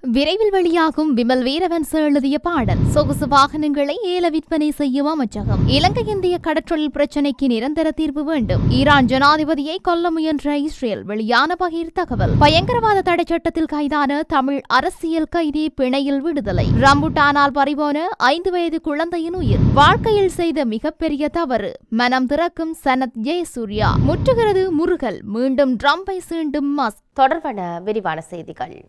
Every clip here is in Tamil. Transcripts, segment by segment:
விரைவில் வெளியாகும் விமல் வீரவன்ச எழுதிய பாடல். சொகுசு வாகனங்களை ஏல விற்பனை செய்யும் அமைச்சகம். இலங்கை இந்திய கடற்றொழில் பிரச்சினைக்கு நிரந்தர தீர்வு வேண்டும். ஈரான் ஜனாதிபதியை கொல்ல முயன்ற இஸ்ரேல் வெளியான பகிர் தகவல். பயங்கரவாத தடை சட்டத்தில் கைதான தமிழ் அரசியல் கைதி பிணையில் விடுதலை. ரம்புட்டானால் பறிபோன ஐந்து வயது குழந்தையின் உயிர். வாழ்க்கையில் செய்த மிகப்பெரிய தவறு. மனம் திறக்கும் சனத் ஜெயசூர்யா. முற்றுகிறது முருகல். மீண்டும் ட்ரம்பை சீண்டும் மஸ்க் தொடர்பான விரிவான செய்திகள்.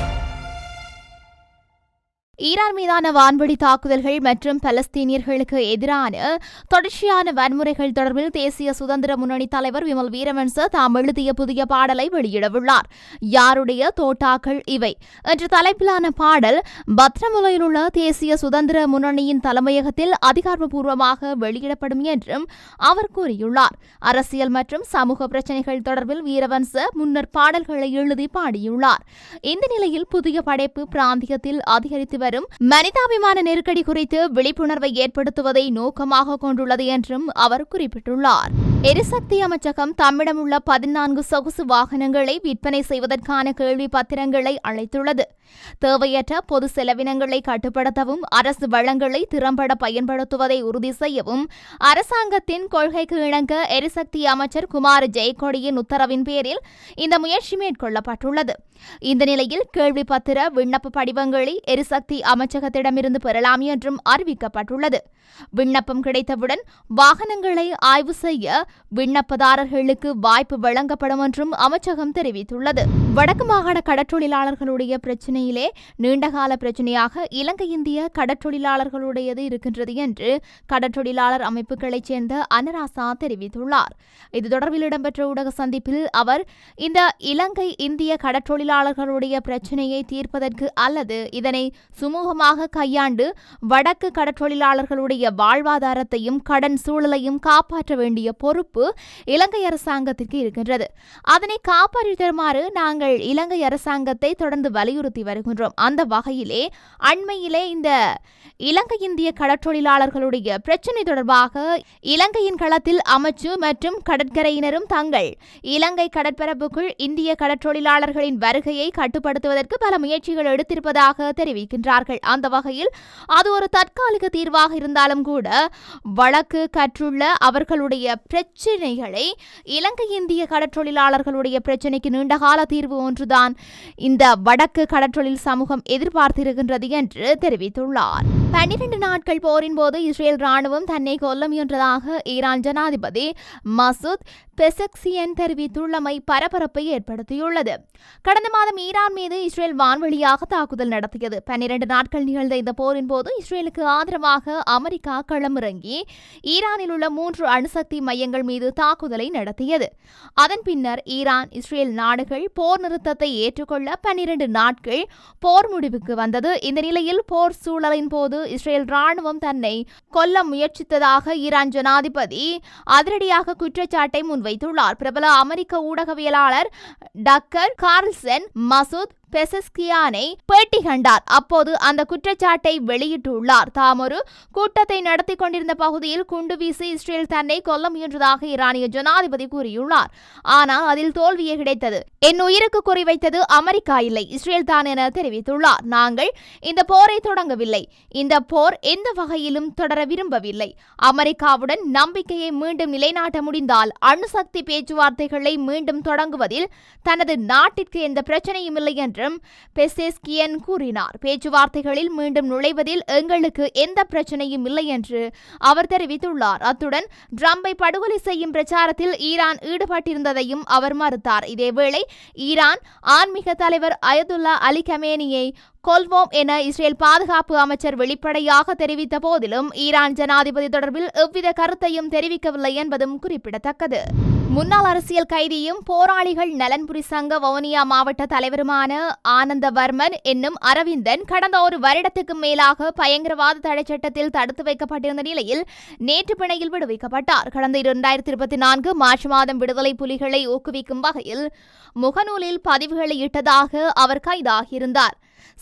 ஈரான் மீதான வான்வழி தாக்குதல்கள் மற்றும் பலஸ்தீனியர்களுக்கு எதிரான தொடர்ச்சியான வன்முறைகள் தொடர்பில் தேசிய சுதந்திர முன்னணி தலைவர் விமல் வீரவன்ச தாம் எழுதிய புதிய பாடலை வெளியிடவுள்ளார். யாருடைய தோட்டாக்கள் இவை? என்ற தலைப்பிலான பாடல் பத்ரமுலையில் உள்ள தேசிய சுதந்திர முன்னணியின் தலைமையகத்தில் அதிகாரப்பூர்வமாக வெளியிடப்படும் என்றும் அவர் கூறியுள்ளார். அரசியல் மற்றும் சமூக பிரச்சினைகள் தொடர்பில் வீரவன்ச முன்னர் பாடல்களை எழுதி பாடியுள்ளார். இந்த நிலையில் புதிய படைப்பு பிராந்தியத்தில் அதிகரித்து வரும் மனிதாபிமான நெருக்கடி குறித்து விழிப்புணர்வை ஏற்படுத்துவதை நோக்கமாக கொண்டுள்ளது என்றும் அவர் குறிப்பிட்டுள்ளார். எரிசக்தி அமைச்சகம் தம்மிடம் உள்ள பதினான்கு சொகுசு வாகனங்களை விற்பனை செய்வதற்கான கேள்வி பத்திரங்களை அழைத்துள்ளது. தேவையற்ற பொது செலவினங்களை கட்டுப்படுத்தவும் அரசு வளங்களை திறம்பட பயன்படுத்துவதை உறுதி செய்யவும் அரசாங்கத்தின் கொள்கைக்கு இணங்க எரிசக்தி அமைச்சர் குமார் ஜெயக்கொடியின் உத்தரவின் பேரில் இந்த முயற்சி மேற்கொள்ளப்பட்டுள்ளது. இந்த நிலையில் கேள்வி பத்திர விண்ணப்ப படிவங்களை எரிசக்தி அமைச்சகத்திடமிருந்து பெறலாம் என்றும் அறிவிக்கப்பட்டுள்ளது. விண்ணப்பம் கிடைத்தவுடன் வாகனங்களை ஆய்வு செய்ய விண்ணப்பதாரர்களுக்கு வாய்ப்பு வழங்கப்படும் என்றும் அமைச்சகம் தெரிவித்துள்ளது. வடக்கு மாகாண கடற்றொழிலாளர்களுடைய பிரச்சினையிலே நீண்டகால பிரச்சினையாக இலங்கை இந்திய கடற்றொழிலாளர்களுடையது இருக்கின்றது என்று கடற்றொழிலாளர் அமைப்புகளைச் சேர்ந்த அனராசா தெரிவித்துள்ளார். இது தொடர்பில் இடம்பெற்ற ஊடக சந்திப்பில் அவர் இந்த இலங்கை இந்திய கடற்றொழிலாளர்களுடைய பிரச்சினையை தீர்ப்பதற்கு அல்லது இதனை சுமூகமாக கையாண்டு வடக்கு கடற்றொழிலாளர்களுடைய வாழ்வாதாரத்தையும் கடன் சூழலையும் காப்பாற்ற வேண்டிய பொறுப்பு இலங்கை அரசாங்கத்திற்கு இருக்கின்றது. அதனை காப்பாற்றி தருமாறு நாங்கள் இலங்கை அரசாங்கத்தை தொடர்ந்து வலியுறுத்தி வருகின்றோம். அந்த வகையிலே அண்மையிலே இந்த இலங்கை இந்திய கடற்றொழிலாளர்களுடைய பிரச்சினை தொடர்பாக இலங்கையின் களத்தில் அமைச்சு மற்றும் கடற்கரையினரும் தங்கள் இலங்கை கடற்பரப்புக்குள் இந்திய கடற்றொழிலாளர்களின் வருகையை கட்டுப்படுத்துவதற்கு பல முயற்சிகள் எடுத்திருப்பதாக தெரிவிக்கின்றார்கள். அந்த வகையில் அது ஒரு தற்காலிக தீர்வாக இருந்தாலும் கூட வழக்கு கற்றுள்ள அவர்களுடைய பிரச்சினைகளை இலங்கை இந்திய கடற்றொழிலாளர்களுடைய பிரச்சினைக்கு நீண்டகால தீர்வு ஒன்றுதான். இந்த வடக்கு கடற்றொழில் சமூகம் எதிர்பார்த்திருக்கின்றது என்று தெரிவித்துள்ளார். பன்னிரண்டு நாட்கள் போரின் போது இஸ்ரேல் ராணுவம் தன்னை கொல்ல முயன்றதாக ஈரான் ஜனாதிபதி மசூத் பெசக்சியன் தெரிவித்துள்ளமை பரபரப்பை ஏற்படுத்தியுள்ளது. கடந்த மாதம் ஈரான் மீது இஸ்ரேல் வான்வழியாக தாக்குதல் நடத்தியது. பன்னிரண்டு நாட்கள் நிகழ்ந்த இந்த போரின் போது இஸ்ரேலுக்கு ஆதரவாக அமெரிக்கா களமிறங்கி ஈரானில் உள்ள மூன்று அணுசக்தி மையங்கள் மீது தாக்குதலை நடத்தியது. அதன் பின்னர் ஈரான் இஸ்ரேல் நாடுகள் போர் நிறுத்தத்தை ஏற்றுக்கொள்ள பன்னிரண்டு நாட்கள் போர் முடிவுக்கு வந்தது. இந்த நிலையில் போர் சூழலின் போது இஸ்ரேல் ராணுவம் தன்னை கொல்ல முயற்சித்ததாக ஈரான் ஜனாதிபதி அதிரடியாக குற்றச்சாட்டை முன்வை வைத்துள்ளார். பிரபல அமெரிக்க ஊடகவியலாளர் டக்கர் கார்ல்சன் மசூத் பெசஸ்கியானை பேட்டி கண்டார். அப்போது அந்த குற்றச்சாட்டை வெளியிட்டுள்ளார். தாம் ஒரு கூட்டத்தை நடத்தி கொண்டிருந்த பகுதியில் குண்டு வீசி இஸ்ரேல் தன்னை கொல்ல முயன்றதாக ஈரானிய ஜனாதிபதி கூறியுள்ளார். ஆனால் அதில் தோல்வியே கிடைத்தது. என் உயிருக்கு குறிவைத்தது அமெரிக்கா இல்லை. இஸ்ரேல் தான் என தெரிவித்துள்ளார். நாங்கள் இந்த போரை தொடங்கவில்லை. இந்த போர் எந்த வகையிலும் தொடர விரும்பவில்லை. அமெரிக்காவுடன் நம்பிக்கையை மீண்டும் நிலைநாட்ட முடிந்தால் அணுசக்தி பேச்சுவார்த்தைகளை மீண்டும் தொடங்குவதில் தனது நாட்டிற்கு எந்த பிரச்சனையும் இல்லை என்றும் பெசேஸ்கியன் கூறினார். பேச்சுவார்த்தைகளில் மீண்டும் நுழைவதில் எங்களுக்கு எந்த பிரச்சனையும் இல்லை என்று அவர் தெரிவித்துள்ளார். அத்துடன் ட்ரம்பை படுகொலை செய்யும் பிரச்சாரத்தில் ஈரான் ஈடுபட்டிருந்ததையும் அவர் மறுத்தார். இதேவேளை ஈரான் ஆன்மீக தலைவர் அயதுல்லா அலி கமேனியை கொல்வோம் என இஸ்ரேல் பாதுகாப்பு அமைச்சர் வெளிப்படையாக தெரிவித்த போதிலும் ஈரான் ஜனாதிபதி தொடர்பில் எவ்வித கருத்தையும் தெரிவிக்கவில்லை என்பதும் குறிப்பிடத்தக்கது. முன்னாள் அரசியல் கைதியும் போராளிகள் நலன்புரி சங்க வவுனியா மாவட்ட தலைவருமான ஆனந்தவர்மன் என்னும் அரவிந்தன் கடந்த ஒரு வருடத்துக்கு மேலாக பயங்கரவாத தடை சட்டத்தில் தடுத்து வைக்கப்பட்டிருந்த நிலையில் நேற்று பிணையில் விடுவிக்கப்பட்டார். கடந்த இரண்டாயிரத்தி இருபத்தி நான்கு மார்ச் மாதம் விடுதலை புலிகளை ஊக்குவிக்கும் வகையில் முகநூலில் பதிவுகளை இட்டதாக அவர் கைதாகியிருந்தார்.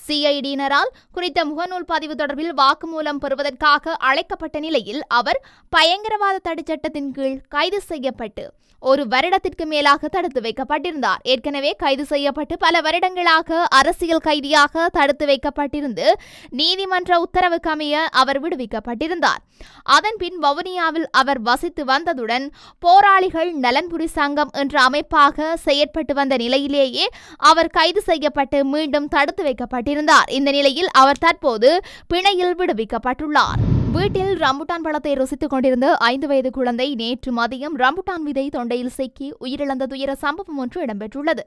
சிஐடியினரால் குறித்த முகநூல் பதிவு தொடர்பில் வாக்குமூலம் பெறுவதற்காக அழைக்கப்பட்ட நிலையில் அவர் பயங்கரவாத தடைச்சட்டத்தின் கீழ் கைது செய்யப்பட்டு ஒரு வருடத்திற்கு மேலாக தடுத்து வைக்கப்பட்டிருந்தார். ஏற்கனவே கைது செய்யப்பட்டு பல வருடங்களாக அரசியல் கைதியாக தடுத்து வைக்கப்பட்டிருந்து நீதிமன்ற உத்தரவுக்கு அமைய அவர் விடுவிக்கப்பட்டிருந்தார். அதன்பின் வவுனியாவில் அவர் வசித்து வந்ததுடன் போராளிகள் நலன்புரி சங்கம் என்ற அமைப்பாக செயற்பட்டு வந்த நிலையிலேயே அவர் கைது செய்யப்பட்டு மீண்டும் தடுத்து வைக்கப்பட்டிருந்தார். இந்த நிலையில் அவர் தற்போது பிணையில் விடுவிக்கப்பட்டுள்ளார். வீட்டில் ரம்புட்டான் பழத்தை ருசித்துக் கொண்டிருந்த ஐந்து வயது குழந்தை நேற்று மதியம் ரம்புட்டான் விதை தொண்டையில் சிக்கி உயிரிழந்த துயர சம்பவம் ஒன்று இடம்பெற்றுள்ளது.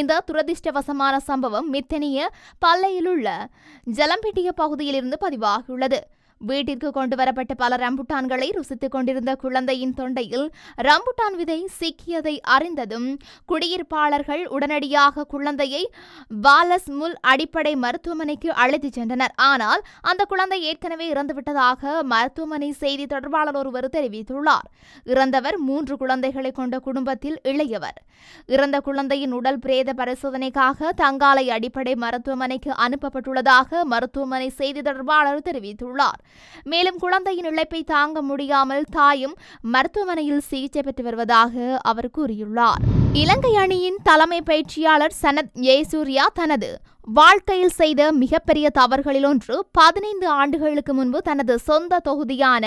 இந்த துரதிர்ஷ்டவசமான சம்பவம் மித்தனிய பல்லையிலுள்ள ஜலம்பெட்டிய பகுதியிலிருந்து பதிவாகியுள்ளது. வீட்டிற்கு கொண்டு வரப்பட்ட பல ரம்புட்டான்களை ருசித்துக் கொண்டிருந்த குழந்தையின் தொண்டையில் ரம்புட்டான் விதை சிக்கியதை அறிந்ததும் குடியிருப்பாளர்கள் உடனடியாக குழந்தையை வாலஸ் முல் அடிப்படை மருத்துவமனைக்கு அழைத்துச் சென்றனர். ஆனால் அந்த குழந்தை ஏற்கனவே இறந்துவிட்டதாக மருத்துவமனை செய்தி தொடர்பாளர் ஒருவர் தெரிவித்துள்ளார். இறந்தவர் மூன்று குழந்தைகளை கொண்ட குடும்பத்தில் இளையவர். இறந்த குழந்தையின் உடல் பிரேத பரிசோதனைக்காக தங்காலை அடிப்படை மருத்துவமனைக்கு அனுப்பப்பட்டுள்ளதாக மருத்துவமனை செய்தி தொடர்பாளர் தெரிவித்துள்ளார். மேலும் குழந்தையின் இழப்பை தாங்க முடியாமல் தாயும் மருத்துவமனையில் சிகிச்சை பெற்று வருவதாக அவர் கூறியுள்ளார். இலங்கை அணியின் தலைமை பயிற்சியாளர் சனத் ஜெயசூர்யா தனது வாழ்க்கையில் செய்த மிகப்பெரிய தவறுகளில் ஒன்று பதினைந்து ஆண்டுகளுக்கு முன்பு தனது சொந்த தொகுதியான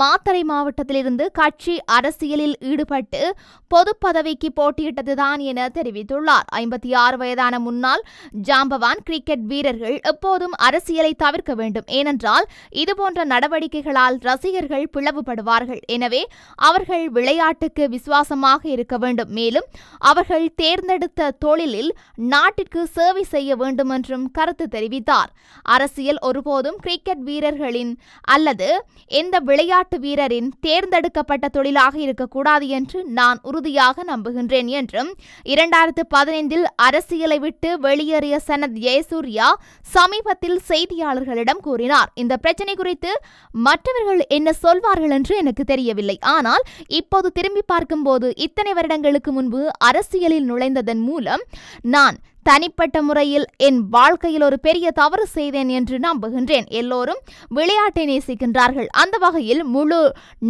மாத்தறை மாவட்டத்திலிருந்து கட்சி அரசியலில் ஈடுபட்டு பொது பதவிக்கு போட்டியிட்டதுதான் என தெரிவித்துள்ளார். ஐம்பத்தி ஆறு வயதான முன்னாள் ஜாம்பவான் கிரிக்கெட் வீரர்கள் எப்போதும் அரசியலை தவிர்க்க வேண்டும். ஏனென்றால் இதுபோன்ற நடவடிக்கைகளால் ரசிகர்கள் பிளவுபடுவார்கள். எனவே அவர்கள் விளையாட்டுக்கு விசுவாசமாக இருக்க வேண்டும். மேலும் அவர்கள் தேர்ந்தெடுத்த தொழிலில் நாட்டிற்கு சேவை செய்ய வேண்டும் என்றும் கருத்து தெரிவித்தார். அரசியல் ஒருபோதும் கிரிக்கெட் வீரர்களின் அல்லது எந்த விளையாட்டு வீரரின் தேர்ந்தெடுக்கப்பட்ட தொழிலாக இருக்கக்கூடாது என்று நான் உறுதியாக நம்புகின்றேன் என்றும் இரண்டாயிரத்து பதினைந்தில் அரசியலை விட்டு வெளியேறிய சனத் ஜெயசூர்யா சமீபத்தில் செய்தியாளர்களிடம் கூறினார். இந்த பிரச்சனை குறித்து மற்றவர்கள் என்ன சொல்வார்கள் என்று எனக்கு தெரியவில்லை. ஆனால் இப்போது திரும்பி பார்க்கும்போது இத்தனை வருடங்களுக்கு முன்பு அரசியலில் நுழைந்ததன் மூலம் நான் தனிப்பட்ட முறையில் என் வாழ்க்கையில் ஒரு பெரிய தவறு செய்தேன் என்று நம்புகின்றேன். எல்லோரும் விளையாட்டை நேசிக்கின்றார்கள். அந்த வகையில் முழு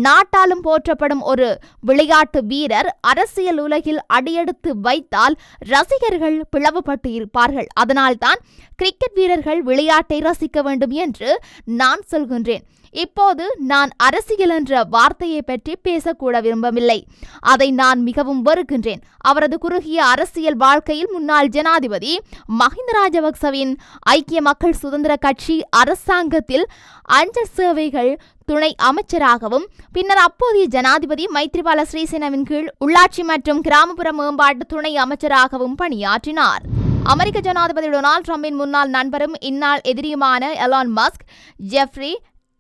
நாட்டாலும் போற்றப்படும் ஒரு விளையாட்டு வீரர் அரசியல் உலகில் அடியெடுத்து வைத்தால் ரசிகர்கள் பிளவுபட்டு இருப்பார்கள். அதனால்தான் கிரிக்கெட் வீரர்கள் விளையாட்டை ரசிக்க வேண்டும் என்று நான் சொல்கின்றேன். இப்போது நான் அரசியல் என்ற வார்த்தையை பற்றி பேசக்கூட விரும்பவில்லை. அதை நான் மிகவும் வெறுக்கின்றேன். அவரது குறுகிய அரசியல் வாழ்க்கையில் முன்னாள் ஜனாதிபதி மஹிந்த ராஜபக்சவின் ஐக்கிய மக்கள் சுதந்திர கட்சி அரசாங்கத்தில் அஞ்சல் சேவைகள் துணை அமைச்சராகவும் பின்னர் அப்போதைய ஜனாதிபதி மைத்ரிபால ஸ்ரீசேனவின் கீழ் உள்ளாட்சி மற்றும் கிராமப்புற மேம்பாட்டு துணை அமைச்சராகவும் பணியாற்றினார். அமெரிக்க ஜனாதிபதி டொனால்ட் ட்ரம்பின் முன்னாள் நண்பரும் இந்நாள் எதிரியுமான எலான் மஸ்க் ஜெஃப்ரி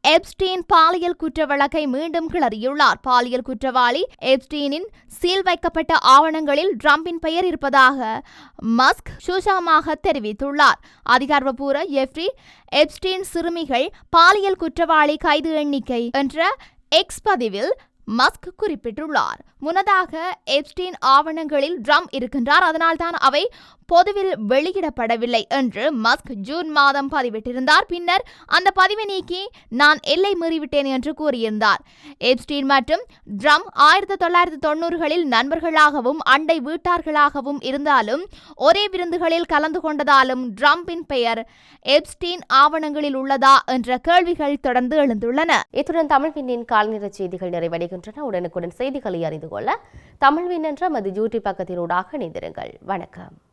எப்ஸ்டீன் பாலியல் குற்ற வழக்கை மீண்டும் கிளறியுள்ளார். பாலியல் குற்றவாளி எப்ஸ்டீனின் சீல் வைக்கப்பட்ட ஆவணங்களில் ட்ரம்பின் பெயர் இருப்பதாக மஸ்க் சுஷாமாக தெரிவித்துள்ளார். அதிகாரப்பூர்வ எஃப்ரி எப்ஸ்டீன் சிறுமிகள் பாலியல் குற்றவாளி கைது எண்ணிக்கை என்ற எக்ஸ் பதிவில் மஸ்க் குறிப்பிட்டுள்ளார். முன்னதாக எப்ஸ்டீன் ஆவணங்களில் ட்ரம் இருக்கின்றார். அதனால்தான் அவை பொதுவில் வெளியிடப்படவில்லை என்று மஸ்க் ஜூன் மாதம் பதிவிட்டிருந்தார். பின்னர் அந்த பதிவை நீக்கி நான் எல்லை மீறிவிட்டேன் என்று கூறியிருந்தார். எப்ஸ்டீன் மற்றும் ட்ரம் ஆயிரத்தி தொள்ளாயிரத்தி தொண்ணூறுகளில் நண்பர்களாகவும் அண்டை வீட்டார்களாகவும் இருந்தாலும் ஒரே விருந்துகளில் கலந்து கொண்டதாலும் ட்ரம்பின் பெயர் எப்ஸ்டீன் ஆவணங்களில் உள்ளதா என்ற கேள்விகள் தொடர்ந்து எழுந்துள்ளன. இத்துடன் தமிழ்வினின் கால்நிற செய்திகள் நிறைவடைகின்றன. உடனுக்குடன் செய்திகளை அறிந்து கொள்ள தமிழ்வின் என்ற மது யூடியூப் பக்கத்தினூடாக இணைந்திருங்கள். வணக்கம்.